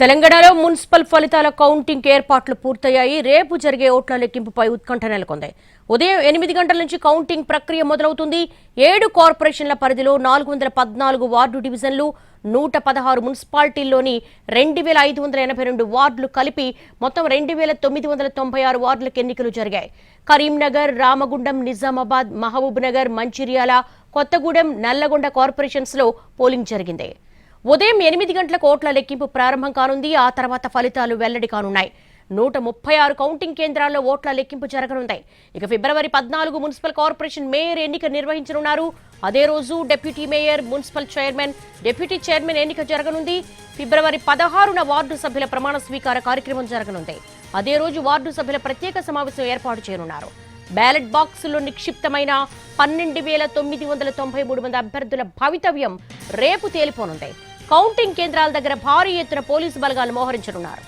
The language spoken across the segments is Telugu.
తెలంగాణలో మున్సిపల్ ఫలితాల కౌంటింగ్ ఏర్పాట్లు పూర్తయ్యాయి. రేపు జరిగే ఓట్ల లెక్కింపుపై ఉత్కంఠ నెలకొంది. ఉదయం ఎనిమిది గంటల నుంచి కౌంటింగ్ ప్రక్రియ మొదలవుతుంది. ఏడు కార్పొరేషన్ల పరిధిలో నాలుగు వందల పద్నాలుగు వార్డు డివిజన్లు నూట పదహారు మున్సిపాలిటీల్లోని రెండు వేల ఐదు వందల ఎనభై రెండు వార్డులు కలిపి మొత్తం రెండు వేల తొమ్మిది వందల తొంభై ఆరు వార్డులకు ఎన్నికలు జరిగాయి. కరీంనగర్ రామగుండం నిజామాబాద్ మహబూబ్ నగర్ మంచిర్యాల కొత్తగూడెం నల్లగొండ కార్పొరేషన్స్లో పోలింగ్ జరిగింది. ఉదయం ఎనిమిది గంటలకు ఓట్ల లెక్కింపు ప్రారంభం కానుంది. ఆ తర్వాత ఫలితాలు వెల్లడి కానున్నాయి. నూట ముప్పై ఆరు కౌంటింగ్ కేంద్రాల్లో ఓట్ల లెక్కింపు జరగనుంది. ఇక ఫిబ్రవరి పద్నాలుగు మున్సిపల్ కార్పొరేషన్ మేయర్ ఎన్నిక నిర్వహించనున్నారు. అదే రోజు deputy mayor municipal chairman deputy chairman ఎన్నిక జరగనుంది. ఫిబ్రవరి పదహారున వార్డు సభ్యుల ప్రమాణ స్వీకార కార్యక్రమం జరగనుంది. అదే రోజు వార్డు సభ్యుల ప్రత్యేక సమావేశం ఏర్పాటు చేయనున్నారు. బ్యాలెట్ బాక్సుల్లో నిక్షిప్తమైన పన్నెండు వేల తొమ్మిది వందల తొంభై మూడు మంది అభ్యర్థుల భవితవ్యం రేపు తేలిపోనుంది. కౌంటింగ్ కేంద్రాల దగ్గర భారీ ఎత్తున పోలీసు బలగాలు మోహరించనున్నారు.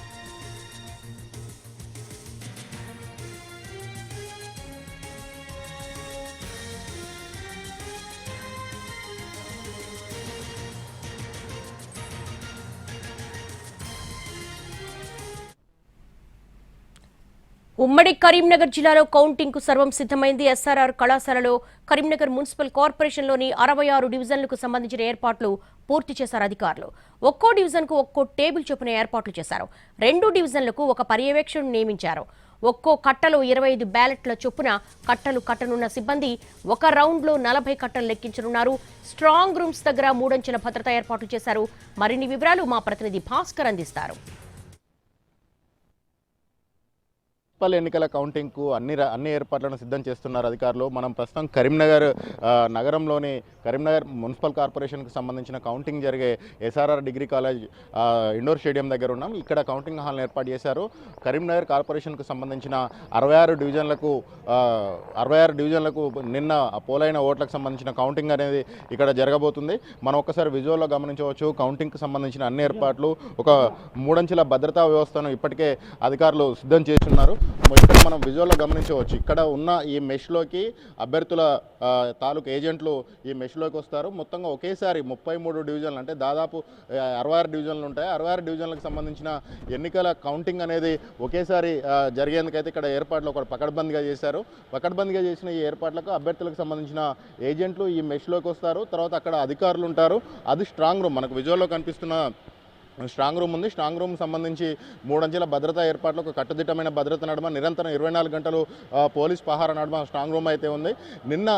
ఉమ్మడి కరీంనగర్ జిల్లాలో కౌంటింగ్కు సర్వం సిద్ధమైంది. ఎస్ఆర్ఆర్ కళాశాలలో కరీంనగర్ మున్సిపల్ కార్పొరేషన్లోని అరవై ఆరు డివిజన్లకు సంబంధించిన ఏర్పాట్లు పూర్తి చేశారు అధికారులు. ఒక్కో డివిజన్కు ఒక్కో టేబుల్ చొప్పున ఏర్పాట్లు చేశారు. రెండు డివిజన్లకు ఒక పర్యవేక్షణను నియమించారు. ఒక్కో కట్టలో ఇరవై ఐదు బ్యాలెట్ల చొప్పున కట్టలు కట్టనున్న సిబ్బంది ఒక రౌండ్లో నలభై కట్టలు లెక్కించనున్నారు. స్ట్రాంగ్ రూమ్స్ దగ్గర మూడంచెల భద్రతా ఏర్పాట్లు చేశారు. మరిన్ని వివరాలు మా ప్రతినిధి భాస్కర్ అందిస్తారు. మున్సిపల్ ఎన్నికల కౌంటింగ్కు అన్ని అన్ని ఏర్పాట్లను సిద్ధం చేస్తున్నారు అధికారులు. మనం ప్రస్తుతం కరీంనగర్ నగరంలోని కరీంనగర్ మున్సిపల్ కార్పొరేషన్కు సంబంధించిన కౌంటింగ్ జరిగే SRR degree college indoor stadium దగ్గర ఉన్నాం. ఇక్కడ కౌంటింగ్ హాల్ని ఏర్పాటు చేశారు. కరీంనగర్ కార్పొరేషన్కు సంబంధించిన అరవై ఆరు డివిజన్లకు అరవై ఆరు డివిజన్లకు నిన్న పోలైన ఓట్లకు సంబంధించిన కౌంటింగ్ అనేది ఇక్కడ జరగబోతుంది. మనం ఒకసారి విజువల్లో గమనించవచ్చు కౌంటింగ్కు సంబంధించిన అన్ని ఏర్పాట్లు ఒక మూడంచెల భద్రతా వ్యవస్థను ఇప్పటికే అధికారులు సిద్ధం చేస్తున్నారు. ఇక్కడ మనం విజువల్లో గమనించవచ్చు. ఇక్కడ ఉన్న ఈ మెష్లోకి అభ్యర్థుల తాలూకు ఏజెంట్లు ఈ మెష్లోకి వస్తారు. మొత్తంగా ఒకేసారి ముప్పై మూడు డివిజన్లు అంటే దాదాపు అరవై ఆరు డివిజన్లు ఉంటాయి. అరవై ఆరు డివిజన్లకు సంబంధించిన ఎన్నికల కౌంటింగ్ అనేది ఒకేసారి జరిగేందుకైతే ఇక్కడ ఏర్పాట్లు ఒక పకడ్బందీగా చేశారు. పకడ్బందీగా చేసిన ఈ ఏర్పాట్లకు అభ్యర్థులకు సంబంధించిన ఏజెంట్లు ఈ మెష్లోకి వస్తారు. తర్వాత అక్కడ అధికారులు ఉంటారు. అది స్ట్రాంగ్ రూమ్ మనకు విజువల్లో కనిపిస్తున్న స్ట్రాంగ్ రూమ్ ఉంది. స్ట్రాంగ్ రూమ్ సంబంధించి మూడంచెల భద్రతా ఏర్పాట్లు ఒక కట్టుదిట్టమైన భద్రత నడుమ నిరంతరం ఇరవై నాలుగు గంటలు పోలీస్ పహార నడుమ స్ట్రాంగ్ రూమ్ అయితే ఉంది. నిన్న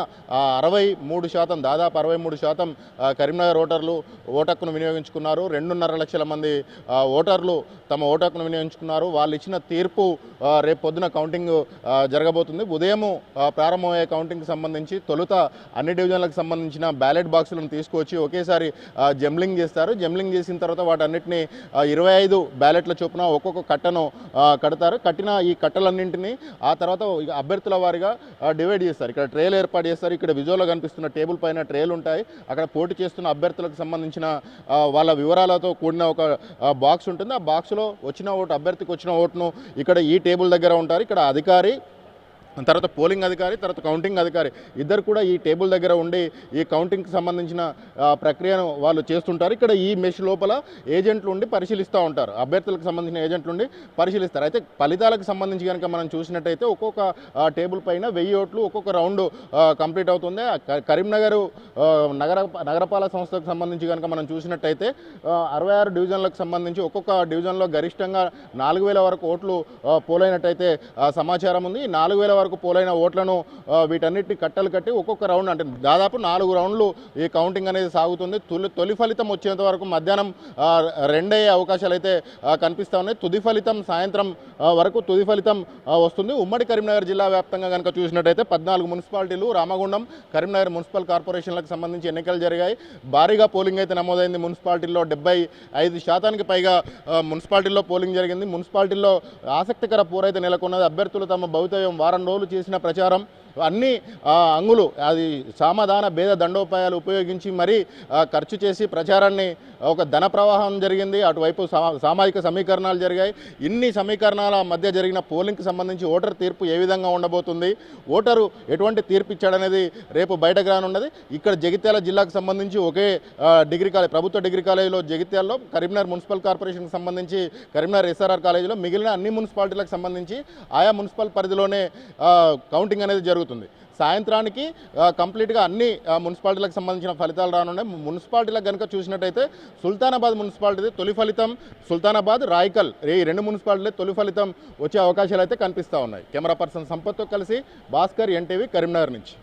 అరవై మూడు శాతం దాదాపు అరవై మూడు శాతం కరీంనగర్ ఓటర్లు ఓటక్కును వినియోగించుకున్నారు. రెండున్నర లక్షల మంది ఓటర్లు తమ ఓటక్కును వినియోగించుకున్నారు. వాళ్ళు ఇచ్చిన తీర్పు రేపు పొద్దున కౌంటింగ్ జరగబోతుంది. ఉదయం ప్రారంభమయ్యే కౌంటింగ్కి సంబంధించి తొలుత అన్ని డివిజన్లకు సంబంధించిన బ్యాలెట్ బాక్సులను తీసుకొచ్చి ఒకేసారి ఆ, జంబ్లింగ్ చేస్తారు. జంబ్లింగ్ చేసిన తర్వాత వాటన్నిటిని ఇరవై ఐదు బ్యాలెట్ల చొప్పున ఒక్కొక్క కట్టను కడతారు. కట్టిన ఈ కట్టలన్నింటినీ ఆ తర్వాత అభ్యర్థుల వారిగా డివైడ్ చేస్తారు. ఇక్కడ ట్రేలు ఏర్పాటు చేస్తారు. ఇక్కడ విజువల్లో కనిపిస్తున్న టేబుల్ పైన ట్రేలు ఉంటాయి. అక్కడ పోటీ చేస్తున్న అభ్యర్థులకు సంబంధించిన వాళ్ళ వివరాలతో కూడిన ఒక బాక్స్ ఉంటుంది. ఆ బాక్స్లో వచ్చిన ఓటు అభ్యర్థికి వచ్చిన ఓటును ఇక్కడ ఈ టేబుల్ దగ్గర ఉంటారు. ఇక్కడ అధికారి తర్వాత పోలింగ్ అధికారి తర్వాత కౌంటింగ్ అధికారి. ఇద్దరు కూడా ఈ టేబుల్ దగ్గర ఉండి ఈ కౌంటింగ్కి సంబంధించిన ప్రక్రియను వాళ్ళు చేస్తుంటారు. ఇక్కడ ఈ మెష్ లోపల ఏజెంట్లు ఉండి పరిశీలిస్తూ ఉంటారు. అభ్యర్థులకు సంబంధించిన ఏజెంట్లు ఉండి పరిశీలిస్తారు. అయితే ఫలితాలకు సంబంధించి కనుక మనం చూసినట్టయితే ఒక్కొక్క టేబుల్ పైన వెయ్యి ఓట్లు ఒక్కొక్క రౌండ్ కంప్లీట్ అవుతుంది. కరీంనగర్ నగర నగరపాలక సంస్థకు సంబంధించి కనుక మనం చూసినట్టయితే అరవై ఆరు డివిజన్లకు సంబంధించి ఒక్కొక్క డివిజన్లో గరిష్టంగా నాలుగు వేల వరకు ఓట్లు పోలైనట్టయితే సమాచారం ఉంది. నాలుగు వేల వరకు పోలైన ఓట్లను వీటన్నిటిని కట్టలు కట్టి ఒక్కొక్క రౌండ్ అంటే దాదాపు నాలుగు రౌండ్లు ఈ కౌంటింగ్ అనేది సాగుతుంది. తొలి తొలి ఫలితం వచ్చేంత వరకు మధ్యాహ్నం రెండయ్యే అవకాశాలు అయితే కనిపిస్తూ ఉన్నాయి. తుది ఫలితం సాయంత్రం వరకు తుది ఫలితం వస్తుంది. ఉమ్మడి కరీంనగర్ జిల్లా వ్యాప్తంగా కనుక చూసినట్టయితే పద్నాలుగు మున్సిపాలిటీలు రామగుండం కరీంనగర్ మున్సిపల్ కార్పొరేషన్లకు సంబంధించి ఎన్నికలు జరిగాయి. భారీగా పోలింగ్ అయితే నమోదైంది. మున్సిపాలిటీల్లో డెబ్బై ఐదు శాతానికి పైగా మున్సిపాలిటీల్లో పోలింగ్ జరిగింది. మున్సిపాలిటీల్లో ఆసక్తికర పోరైతే నెలకొన్నది. అభ్యర్థులు తమ భవితవ్యం వారం రోజులు చేసిన ప్రచారం అన్ని అంగులు అది సామధాన భేద దండోపాయాలు ఉపయోగించి మరీ ఖర్చు చేసి ప్రచారాన్ని ఒక ధన ప్రవాహం జరిగింది అటువైపు సామాజిక సమీకరణాలు జరిగాయి. ఇన్ని సమీకరణాల మధ్య జరిగిన పోలింగ్కి సంబంధించి ఓటర్ తీర్పు ఏ విధంగా ఉండబోతుంది? ఓటరు ఎటువంటి తీర్పు ఇచ్చాడనేది రేపు బయటకు రానున్నది. ఇక్కడ జగిత్యాల జిల్లాకు సంబంధించి ఒకే డిగ్రీ కాలేజ్ ప్రభుత్వ డిగ్రీ కాలేజీలో జగిత్యాలలో కరీంనగర్ మున్సిపల్ కార్పొరేషన్కి సంబంధించి కరీంనగర్ ఎస్ఆర్ఆర్ కాలేజీలో మిగిలిన అన్ని మున్సిపాలిటీలకు సంబంధించి ఆయా మున్సిపల్ పరిధిలోనే కౌంటింగ్ అనేది జరుగుతుంది. సాయంత్రానికి కంప్లీట్గా అన్ని మున్సిపాలిటీలకు సంబంధించిన ఫలితాలు రానున్నాయి. మున్సిపాలిటీలకు కనుక చూసినట్టయితే సుల్తానాబాద్ మున్సిపాలిటీ తొలి ఫలితం సుల్తానాబాద్ రాయకల్ ఈ రెండు మున్సిపాలిటీలు తొలి ఫలితం వచ్చే అవకాశాలు అయితే కనిపిస్తూ ఉన్నాయి. కెమెరా పర్సన్ సంపత్తో కలిసి భాస్కర్ ఎన్టీవీ కరీంనగర్ నుంచి.